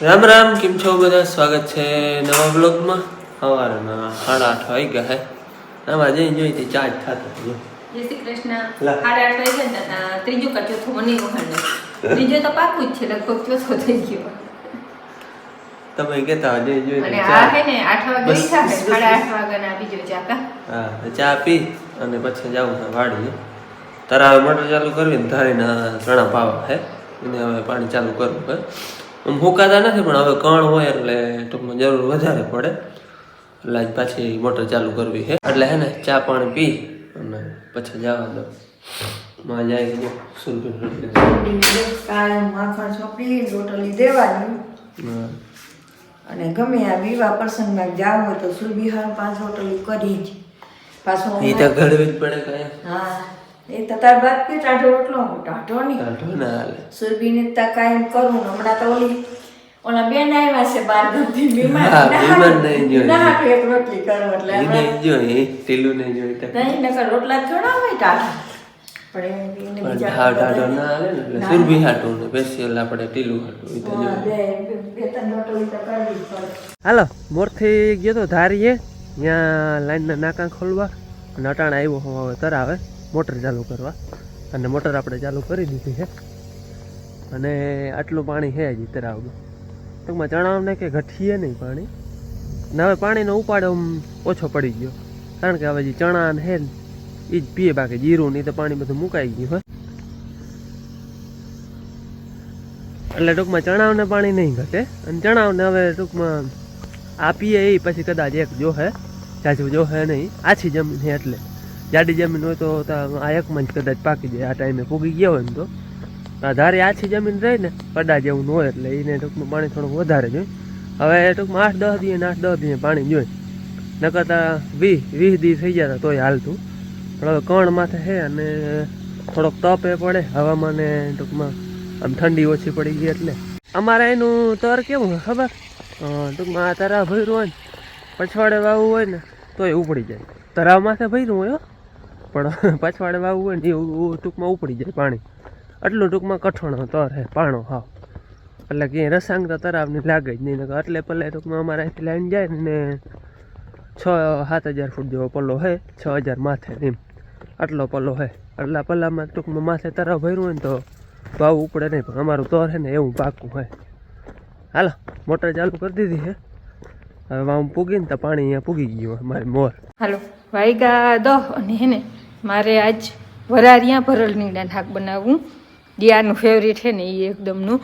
રામ રામ કેમ છો બધા? સ્વાગત છે નવા બ્લોગમાં સવારના સાડા આઠ વાગી ગયા હે. આમાં આજે જોઈ તે ચાર્જ થતો જય શ્રી કૃષ્ણ. સાડા આઠ ત્યાં ત્રીજું કા ચોથું મને વખાણ ત્રીજો તો પાકું જ છે લગભગ ચોથો થઈ ગયો. તમે કેતા આજે જોઈ અને આ હે ચા ને આઠ વાગે ઈચ્છા છે સાડા આઠ વાગ્યાના બીજો ચાકા હા ચા પી અને પછી જાઉં છે વાડી તારા મોટર ચાલુ કરવી ને ધારીના ચણા પાવા હે. એને હવે પાણી ચાલુ કરવું હે આમ હુકાતા નથી પણ હવે કણ હોય એટલે ટૂંકમાં જરૂર વધારે પડે. એટલે આજ પાછી મોટર ચાલુ કરવી છે. એટલે હે ને ચા પાણી પી અને પછી જવા દો. માં જાય ગયો સુરભી કાલ માખણ ચોપડી રોટલી દેવાની. અને ગમે આ વિવાહ પ્રસંગમાં જાવ હોય તો સુરબિહાર પાંચ રોટલી કરી જ. પાછો એ તો ઘડવી જ પડે કઈ. હા. એ તો તાર બાપ કે ટાઢો રોટલો હું ટાઢો નહીં. ટાઢો ના હાલે. સુરભીને તા કાયમ કરું હમણાં તો ઓલી ઓલા બેન આવ્યા છે બાર ગામથી બીમાર નહીં. ના કે એક રોટલી કરું એટલે હમણાં નહીં જોઈ ટીલું નહીં જોઈ તો. નહીં નકર રોટલા થોડા હોય ટાઢા. પણ એને બીજા ઢાળ ના હાલે ને એટલે સુરભી હાટું ને સ્પેશિયલ આપણે ટીલું હાટું ઈ તો હા, બે બે ત્રણ રોટલી તો કરવી પડે. હાલો મોરથી ગયો તો ધારીએ ત્યાં લાઈનના નાકા ખોલવા નટાણા આવ્યો હું હવે તરાવે. મોટર ચાલુ કરવા. અને મોટર આપણે ચાલુ કરી દીધી છે. અને આટલું પાણી છે હજી તરાવમાં ટૂંકમાં ચણાવને કે ઘટીએ નહીં પાણી. ને હવે પાણીનો ઉપાડો ઓછો પડી ગયો. કારણ કે હવે જે ચણા ને હે ને એ જ પીએ બાકી. જીરું નહીં તો પાણી બધું મુકાઈ ગયું હોય. એટલે ટૂંકમાં ચણાવને પાણી નહીં ઘટે. અને ચણાવને હવે ટૂંકમાં આ પીએ એ પછી કદાચ એક જોહે જાજુ જોહે નહીં. આછી જમીન છે એટલે. જાડી જમીન હોય તો આ એક મંચ કદાચ પાકી જાય. આ ટાઈમે ફૂગી ગયા હોય ને તો. ધારે આછી જમીન રહે ને પડા જેવું ન હોય એટલે એને ટૂંકમાં પાણી થોડુંક વધારે જોઈએ. હવે ટૂંકમાં આઠ દસ દિવસ આઠ દસ દિવસ પાણી જોઈએ. નકર વીસ વીસ દી થઈ જતા તોય હાલતું. પણ હવે કણ માથે છે અને થોડોક તપે પડે. હવામાને ટૂંકમાં આમ ઠંડી ઓછી પડી ગઈ એટલે. અમારે એનું તર કેવું હોય ખબર? ટૂંકમાં આ તરાવ ભર્યું હોય ને, પછવાડે વાવું હોય ને, તોય ઉપડી જાય. તરાવ માથે ભર્યું હોય. પણ પાછવાડે વાવવું હોય ને એવું ટૂંકમાં ઉપડી જાય પાણી. આટલું ટૂંકમાં કઠણ તર હે, પાણો હાવ એટલે કે રસાંગ તો તરાવને લાગે જ નહીં એટલે પલ્લે ટૂંકમાં અમારે અહીંથી લાઈન જાય ને છ, સાત હજાર ફૂટ જેવો પલ્લો હે, છ હજાર માથે એમ. આટલો પલ્લો હે. આટલા પલ્લામાં ટૂંકમાં માથે તરાવ ભર્યું હોય ને તો ભાવ ઉપડે નહીં, પણ અમારું તર છે ને એવું પાકું હોય હાલો, મોટર ચાલુ કરી દીધી હે. હવે આમ પૂગીને તો પાણી અહીંયા પૂગી ગયું મારી મોર. હાલો, વાયગા દો અને હે ને મારે આજ વરારિયા ભરલ નીંડા શાક બનાવવું. દિયાનું ફેવરેટ છે ને એ એકદમનું.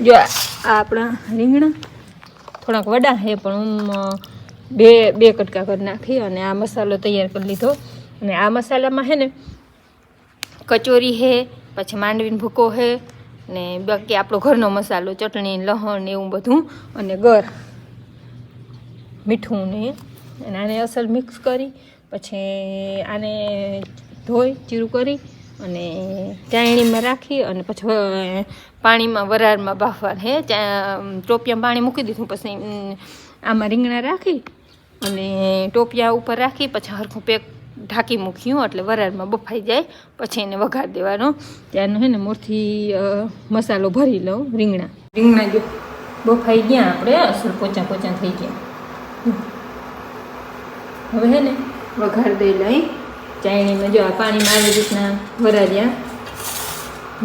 જો આ આપણા રીંગણા થોડાક વડા છે, પણ હું બે બે કટકા કરી નાખી અને આ મસાલો તૈયાર કરી લીધો. અને આ મસાલામાં છે ને કચોરી છે, પછી માંડવીનો ભૂકો છે, ને બાકી આપણો ઘરનો મસાલો, ચટણી, લહણ એવું બધું, અને ગર, મીઠું ને અને આને અસલ મિક્સ કરી પછી આને ધોઈ, ચીરું કરી અને ચાયણીમાં રાખી અને પછી પાણીમાં વરાળમાં બાફવા હે ટોપિયામાં પાણી મૂકી દીધું. પછી આમાં રીંગણા રાખી અને ટોપિયા ઉપર રાખી. પછી હરખું પેક ઢાંકી મૂક્યું, એટલે વરાળમાં બફાઈ જાય. પછી એને વઘાર દેવાનો. ત્યારનો હે ને મોરથી મસાલો ભરી લઉં રીંગણા. રીંગણા જો બફાઈ ગયા આપણે, અસર પોચા પોચા થઈ ગયા. હવે હે ને વઘાર દઈ લઈ. ચાયણીમાં જો આ પાણીમાં આવી રીતના વરાળ્યા.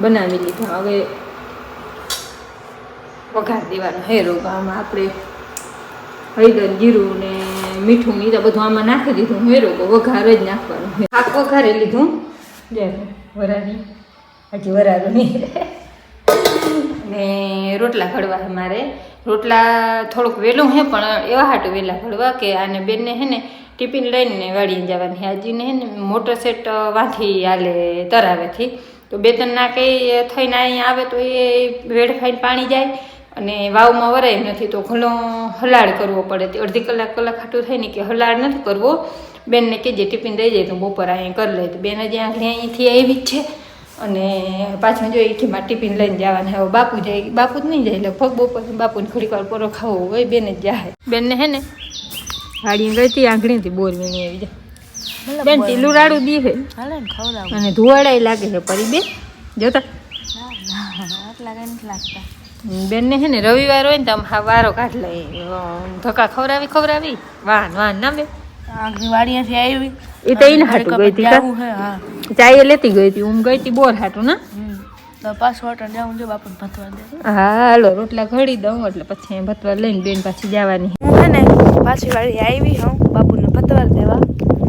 બનાવી લીધા. હવે વઘાર દેવાનો હેરો આમાં આપણે હળદર, જીરું ને મીઠું ને બધું આમાં નાખી દીધું. હેરો વઘાર જ નાખવાનું શાક વઘારે લીધું. જે વરાળી. હજી વરાળું નહીં ને રોટલા ઘડવા મારે. રોટલા થોડુંક વહેલું હે, પણ એવા હાટું વહેલા ભળવા કે આને બેનને હે ને ટિફિન લઈને વાળીને જવાની. હાજીને હે ને મોટર સેટ વાંથી હાલે તરાવેથી. તો બે ત્રણ ના કંઈ થઈને અહીંયા આવે તો એ વેડફાઈને પાણી જાય અને વાવમાં વરાય નથી તો ઘણો હલાડ કરવો પડે. અડધી કલાક કલાક ખાટું થાય ને કે હલાડ નથી કરવો. બેનને કહેજે ટિફિન દઈ જાય તો બપોર અહીંયા કરી લે. તો બેન હજી આંગળી અહીંથી આવી જ છે. અને પાછું જો એઠીમાં ટિફિન લઈને જવાના હવે બાપુ જાય બાપુ જ નહીં જાય લગભગ બપોર બાપુને ઘડીક વાર પોરો ખાવો હોય બેને જ જાય બેનને હે ને? ગાડી ગઈ હતી આંગળીથી બોર વીણી આવી જાય. બેન ટીલું રાડું દી હે હાલે ને ખવડાવ. અને ધુવાડાય લાગે છે પરી બે જોતા? બેનને હે ને રવિવાર હોય ને તો આમ હા વારો કાઢ લઈ ધક્કા ખવડાવી ખવડાવી. વાહન વાહન ના બે વાડીયાથી આવી. એ તો એને હાટું ગઈ હતી હા. ચાય લેતી ગઈ હતી. હું ગઈ હતી બોર હાટું ના? પાછું અટણ જાવું જો બાપુ ભતવા દે. હા હાલો રોટલા ઘડી દઉં એટલે પછી ભતવા લઈને બેન પાછી જવાની. હું હે ને પાછી વાળી આવી હું બાપુને પતવાર દેવા.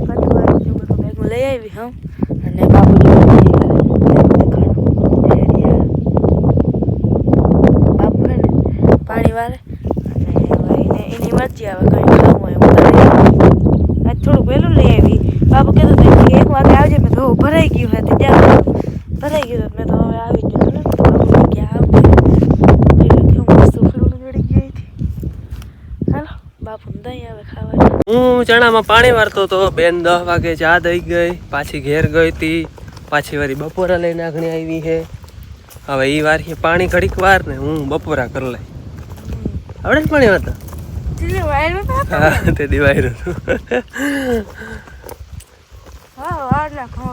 બધું ભેગું લઈ આવી હું અને બાપુ વારે. અને એની મરજી આવે કંઈ ખાવું હોય હું તો લઈ આજ થોડું વહેલું લઈ આવી. બાપુ કહેતો કે એક વાગે "હો, ભરાઈ ગયું હતું ત્યાં ભરાઈ ગયું. મેં તો હવે આવી ગયો ને તો આવે ખાવા હું ચણામાં પાણી વારતો હતો. બેન દસ વાગે ચા દઈ ગઈ પાછી ઘેર ગઈ હતી. પાછી વળી બપોરા લઈને આગણી આવી છે હવે એ વાર પાણી ઘડીક વાર ને હું બપોરા કરી લઈ. આવડે જ પાણી હા તે દિવાય હા, વાર નાખો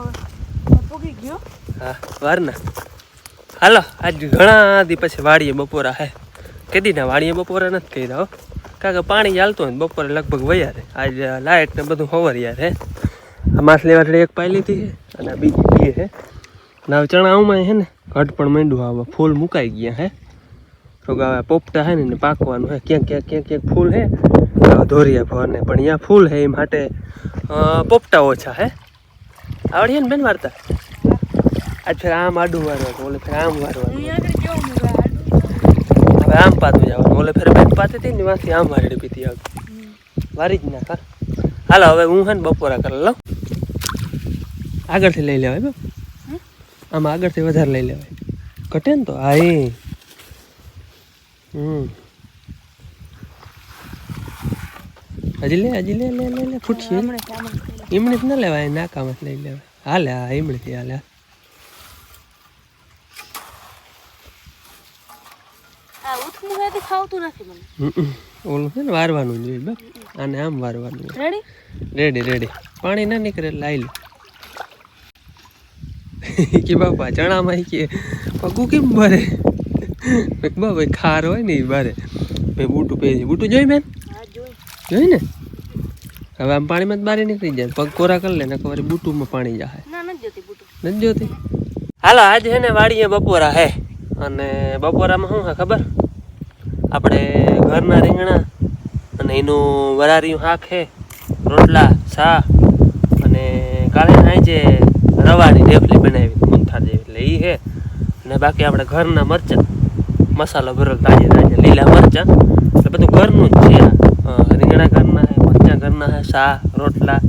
પૂગી ગયો. હા વારના હાલો, આજ ઘણા દી પછી વાડીએ બપોરા હે. કેદી ના, વાડીએ બપોરા નથી કહી દો કારણ કે પાણી ચાલતું હોય બપોરે લગભગ વયા આજ લાઇટ ને બધું ખબર યાર હે. આ માછલી વાટડી એક પાઈ લીધી અને બીજી હે. અને ચણા ચણાઓમાં હે ને, ઘટ પણ માંડ્યું ફૂલ મુકાઈ ગયા હે. હવે પોપટા હે ને પાકવાનું હે. ક્યાંક ક્યાંક ક્યાંક ક્યાંક ફૂલ હે. ધોરિયા ભર ને પણ અહીંયા ફૂલ હે એ માટે પોપટા ઓછા હે. આવડીએ ને બેન વાર્તા? આજ ફેર આમ આડું વારવાનું ઓલે ફેર આમ વારવાનું. કેવું હવે આમ પાતું જવાનું ઓલે ફેર બેન પાતી હતી ને વાંથી આમ વારી પીતી આવતી વારી જ ના કર. હાલો હવે હું હે ને બપોરા કરી લઉં આગળથી લઈ લેવાય બે આમ આગળથી વધારે લઈ લેવાય. ઘટે ને તો? હા એ. હમ. હજી લે હજી લે લે લે લે ફૂટશે. ઈમણી ન લેવાય નાકામાં લઈ લેવાય. હાલે હા ઈમણીથી હાલે. ઓલું છે ને વારવાનું જોઈએ બાપ આને આમ વારવાનું રેડી રેડી રેડી પાણી ના નીકળે લાઈ લાવી કે બાપા ચણામાં કે પગું કેમ ભરે બાપા ખાર હોય ને એ ભરે મેં બૂટું પહેરી બૂટું જોઈ બેન? જોઈ. જોઈ ને? હવે આમ પાણીમાં જ બારી નીકળી જાય. પગ કોરા કરી લે ને ખબર બૂટુમાં પાણી જાય નથી જોતી બુટું. નથી જોતી? હાલો આજે હે ને વાડીએ બપોરા હે. અને બપોરામાં શું હે ખબર? આપણે ઘરના રીંગણા અને એનું વરારીયું શાક હે રોટલા સા અને કાલે જે રવાની રેફલી બનાવી મૂંથા જેવી એટલે એ હે. અને બાકી આપણે ઘરના મરચાં મસાલો ભરેલો તાજે તાજે લીલા મરચાં એટલે બધું ઘરનું જ છે રીંગણા ઘરના. હે મરચાં ઘરના હે સા રોટલા.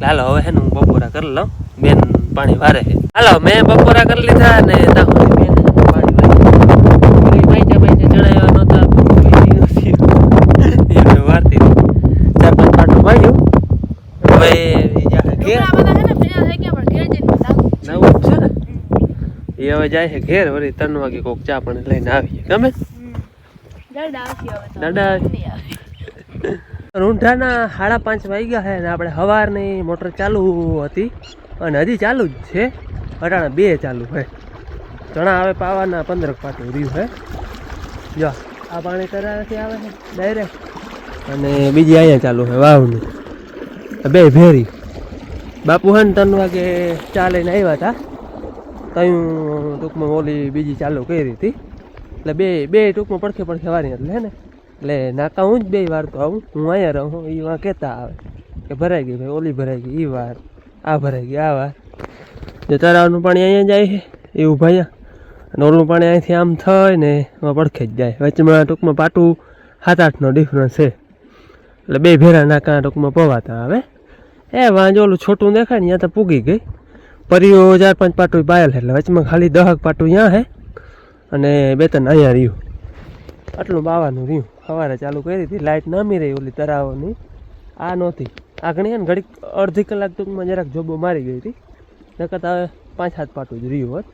લાલો હાલો હવે હે ને હું બપોરા કરી લઉં. બેન પાણી વારે છે. હાલો મેં બપોરા કરી લીધા ને બેન પાણી વારે. નહોતા વારતી. ચાર પાંચ હવે હે નવું છે ને? એ હવે જાય છે ઘેર. વળી ત્રણ વાગે કોક ચા પણ લઈને આવીએ. ગમે? દાદા આવે. રૂંઢાના સાડા પાંચ વાગ્યા છે ને આપણે સવારની મોટર ચાલુ હતી અને હજી ચાલુ જ છે. અટાણા બે ચાલુ છે. ચણા આવે પાવાના પંદર પાટું રહ્યું છે. જો, આ પાણી કરાવેથી આવે છે ડાયરેક્ટ અને બીજી અહીંયા ચાલુ છે વાવની બે ભેરી. બાપુ હે ત્રણ વાગે ચા લઈને આવ્યા હતા તયું ટૂંકમાં ઓલી બીજી ચાલુ કરી હતી. એટલે બે બે ટૂંકમાં પડખે પડખે વારી એટલે હે ને? એટલે નાકા હું જ બે વાર તો આવું. હું અહીંયા રહું એ વાર કહેતા આવે કે ભરાઈ ગઈ ભાઈ, ઓલી ભરાઈ ગઈ એ વાર, આ ભરાઈ ગઈ આ વાર. જે તળાવનું પાણી અહીંયા જાય છે એવું ભાઈ અને ઓલું પાણી અહીંથી આમ થાય ને એમાં પડખે જ જાય. વચમાં ટૂંકમાં પાટું સાત આઠનો ડિફરન્સ છે. એટલે બે ભેરા નાકા ટૂંકમાં પવાતા આવે. એ વાંજ ઓલું છોટું દેખાય ને, ત્યાં તો પૂગી ગઈ. પરીઓ ચાર પાંચ પાટું પાયેલ એટલે વચમાં ખાલી દહક પાટું ત્યાં હે અને બે ત્રણ અહીંયા રહ્યું. આટલું બાવાનું રહ્યું. સવારે ચાલુ કરી હતી લાઇટ નામી રહી ઓલી તરાવની આ નહોતી. આગળ ને, ઘડીક અડધી કલાક ટૂંકમાં જરાક જોબો મારી ગઈ હતી. નકર હવે પાંચ સાત પાટું જ રહ્યું હોત.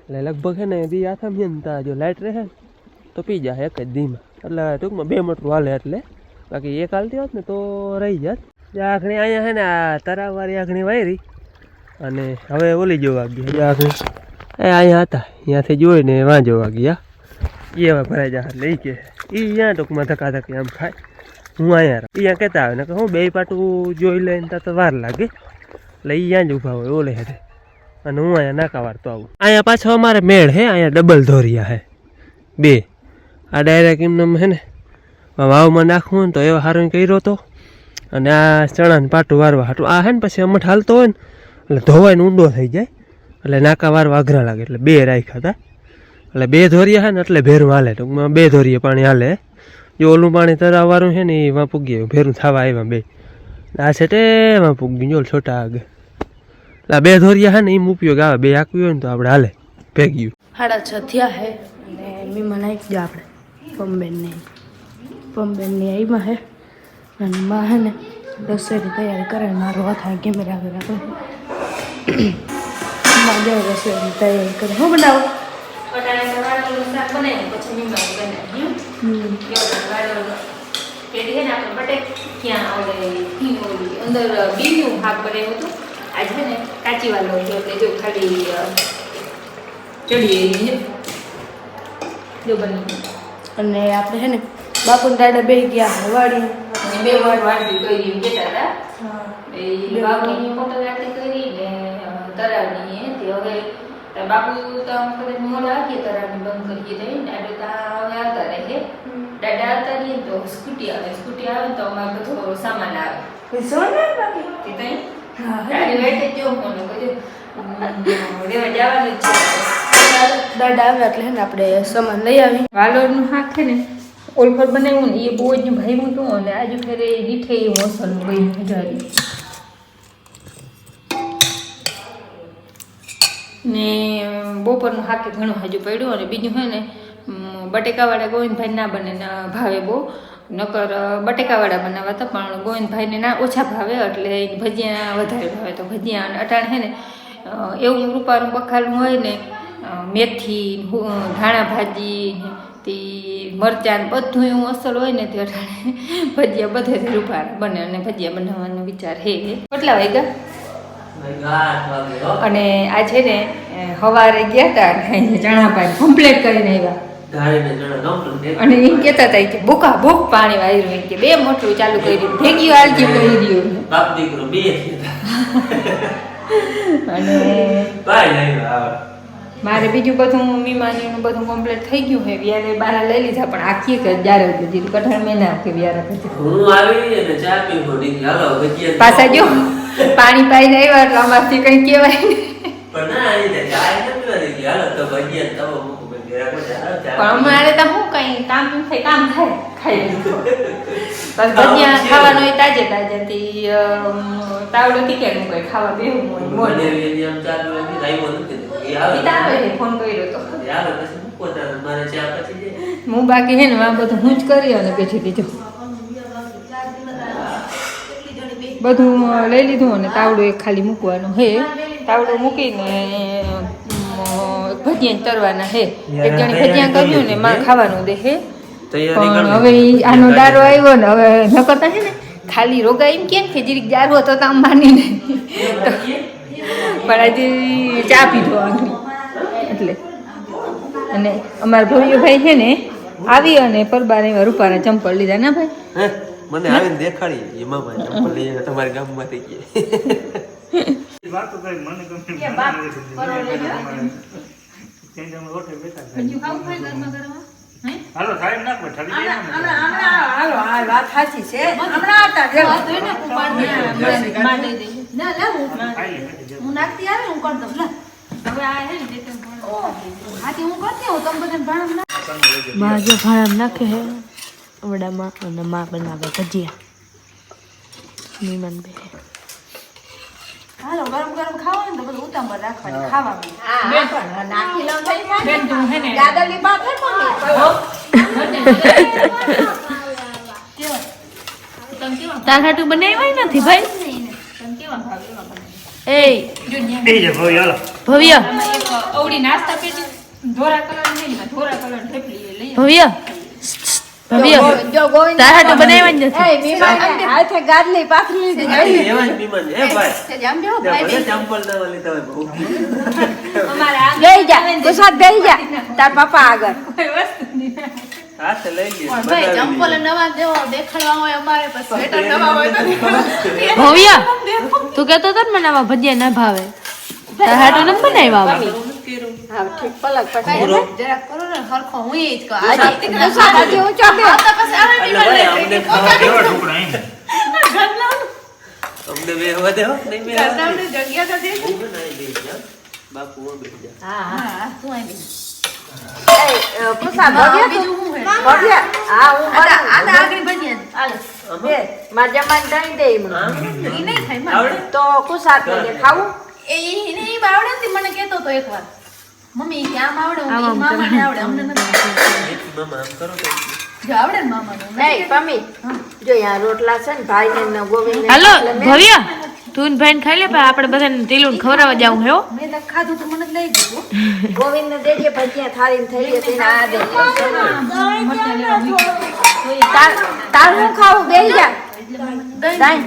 એટલે લગભગ છે ને દી આથમ છે ને, ત્યાં જો લાઇટ રહે, તો પી જાય એક જ દીમાં એટલે ટૂંકમાં બે મોટરું હાલે એટલે. બાકી એક હાલતી હોત ને, તો રહી જાત. આખણી અહીંયા છે ને, આ તરાવવાળી આખણી વાયરી. અને હવે ઓલી જોવા ગઈ. આખણી એ અહીંયા હતા. અહીંયાથી જોઈને વાં જોવા ગયા. એ હવે ભરાઈ જાય લઈ કે. એ અહીંયા ટૂંકમાં ધક્કા ધક્કી આમ ખાય. હું અહીંયા અહીંયા કહેતા આવે ને કે હું બે પાટું જોઈ લઈને ત્યાં તો વાર લાગે. એટલે અહીંયા જ ઊભા હોય, ઓલે હેઠે અને હું અહીંયા નાકા વાળતો આવું. અહીંયા પાછો અમારે મેળ હે, અહીંયા ડબલ ધોરિયા હે. બે. આ ડાયરેક્ટ એમને હે ને વાવમાં નાખવું ને તો એવો સારો કર્યો હતો અને આ ચણાને પાટું વારવા હાટું. આ હે ને પછી અમઠ હાલતો હોય ને, એટલે ધોવાઈને ઊંડો થઈ જાય. એટલે નાકા વારવા અઘરા લાગે. એટલે બે રાખ્યા હતા એટલે બે ધોરિયા હે ને એટલે ભેરું હાલે. ટૂંકમાં બે ધોરીએ પાણી હાલે. જો ઓલું પાણી તરાવવાનું છે ને એમાં પૂગી ગયું ભેરું થવા આવ્યા બે. આ છે એમાં પૂગી ગયું છોટા આગ. એટલે બે ધોરિયા હે ને એમ ઉપયોગ આવે. બે આકવી હોય ને તો આપણે હાલે. ભેગ્યું. સાડા છ થયા હે. અને મીમાં નાખી દો આપણે. પંબેનને. પંબેનની આઈમાં હે. અને માં હે ને રસોઈની તૈયારી કરે મારો હાથ આ કેમેરા કરે રસોઈની તૈયારી કરે. હું બનાવું. શાક બનાવ્યું પછી બનાવ્યું છે ને આપણે બટેક ક્યાં ઓલે અંદર બીનું શાક બનાવ્યું હતું. આજે છે ને કાચી વાલો જો એટલે જો ખાલી બની. અને આપણે છે ને બાપુને દાડા બે ગયા અને બે વાર વાટકી કરી કહેતા હતા. એ બાપુની મોટર આરતી કરી ને અ, તે હવે તો બાપુ તો આમ કરે મોડા આખી તરાવની બંધ કરી દઈ દાદા તા હવે આવતા રહે દાદા આવતા રહીએ તો સ્કૂટી આવે સ્કૂટી આવે તો અમારે બધો સામાન આવે. સોના બાકી. તે તઈ? હા વેટે જ મને કહ્યું જવાનું છે. આવ્યા એટલે ને આપણે સામાન લઈ આવી વાલોરનું છે ને ઓલફર બનાવ્યું ને એ બહુ જ ભાવ્યું હતું અને આજુ ફેરે દીઠે એ મોસલનું ગઈ હજારી ને બપોરનું હાકે ઘણું હજુ પડ્યું અને બીજું હોય ને બટેકાવાળા ગોવિંદભાઈ ના બને ભાવે બહુ. નકર બટેકાવાળા બનાવવા હતા પણ ગોવિંદભાઈને ના ઓછા ભાવે, એટલે ભજીયા વધારે ભાવે. તો ભજીયા અને અટાણ છે ને એવું રૂપારું બખારું હોય ને મેથી ધાણા ભાજી, તે મરચાં, બધું એવું અસલ હોય ને તે અટાણે ભજીયા બધે રૂપાર બને અને ભજીયા બનાવવાનો વિચાર હે. કેટલા વાગ્યા? અને આ છે ને સવારે ગયા હતા અને ચણા પાણી કમ્પ્લીટ કરીને આવ્યા. અને એમ કેતા હતા કે બોકા બોક પાણી વાયરું એમ કે બે મોટું ચાલુ કર્યું ભેગી વાલજી કરી દીધું બાપ દીકરો બે અને મારે બીજું બધું મીમાનીનું બધું કમ્પ્લીટ થઈ ગયું છે. વ્યારે બારા લઈ લીધા પણ આખી કે જ્યારે બધી કઠણ મહિના કે વ્યારે હું આવી ને ચા પીવો નીકળી હાલો ભજીયા પાછા જો પાણી પાઈને આવ્યા એટલે અમારથી કંઈ કહેવાય પણ ના આવી ને ચા નથી પીવાની. હાલો તો ભજીયા પણ અમારે તો શું કંઈ કામ થાય કામ થાય? ખાઈ લીધું. બસ ભજીયા ખાવાનું હોય તાજે તાજે થી તાવડો ટીકેનું કંઈ ખાવા એ આવે પિતા આવે છે ફોન કર્યો તો. એ પછી પછી હું બાકી હે ને આ બધું હું જ કરી અને બેઠી દીધું બધું લઈ લીધું અને તાવડો એક ખાલી મૂકવાનો હે. તાવડો મૂકીને ભજીયા તરવાના હે. એક જણી ભજીયા કર્યું ને માં ખાવાનું દે હે. પણ હવે આનો દારો આવ્યો ને હવે ન કરતા છે ને ખાલી રોગા એમ કેમ કે જીરીક જારો હતો તો આમ માની પણ આજે ચા પીધો એટલે. અને અમારા ભવ્ય ભાઈ છે ને આવી અને પરબાર એવા રૂપાના ચંપલ લીધા ના ભાઈ? હે મને આવીને દેખાડી. એમાં ભાઈ ચંપલ લઈ તમારા ગામમાંથી કે વાતો મને ગમે હે? હાલો સાહેબ નાખો ઠરી જાય હાલો આ વાત સાચી છે. હમણાં આવતા જ વાત હોય ને કુંભારને માં દઈ ના ના હું ખાઈ લે, ખાઈ લે. હું નાખતી આવે હું કરી દઉં લે. હવે આ હે ને બે હાથી હું કરતી હું તમે બધાને ભણો ના માં જો નાખે હે વડામાં અને માં બનાવે ભજીયા. મીમાન બે હાલો ગરમ ગરમ ખાવા ને તો બધું ઉતામળ રાખવાનું ખાવાનું. બેન નાખી લઉં બેન તું હે ને? દાદાની બાપ હે મમ્મી? તાર હાટું બનાવ્યા નથી ભાઈ? તમે ભવ્ય ભાવ એવા બનાવો. પપ્પા આગળ બેહી. જા. ભાઈ નાસ્તા પેટી ધોરા કલર નહીં. ધોરા કલર ઢેપલી એ લઈ આવો. ભવ્ય? ભવ્ય જો ગોવિંદ તારા હાટુ એ જ. એ તું મને આવા. હા ઠીક પલક પછી પૂરો. હું હજી ઊંચો બે એટલે ભાઈ અમને ખાવા દે. કેવા ટુકડા એમ દે. નહીં બેહવા દે. હું બનાવી દઈશ, હા. બાપુ હો બેસી જા. એ ભવ્ય તું? ભવ્ય હા હું બનાવું. બે મારા જમાન દઈ દે એમ. આવડે? તો ને આમ આમ કરવાનું. મામા ને કરો તો. નહીં પમી જો આ રોટલા છે ને ભાઈ ને ને ગોવિંદ ને હાલો ભવ્ય તું ને ભાઈ ખાઈ લે પણ આપણે બધાને તીલું ખવડાવવા જાવું હે હો. ગોવિંદ ને દેજે ભજીયા થાળી થઈ ગઈ તેને આ દે તાર તાર હું ખાવું બેહી જા દાઈ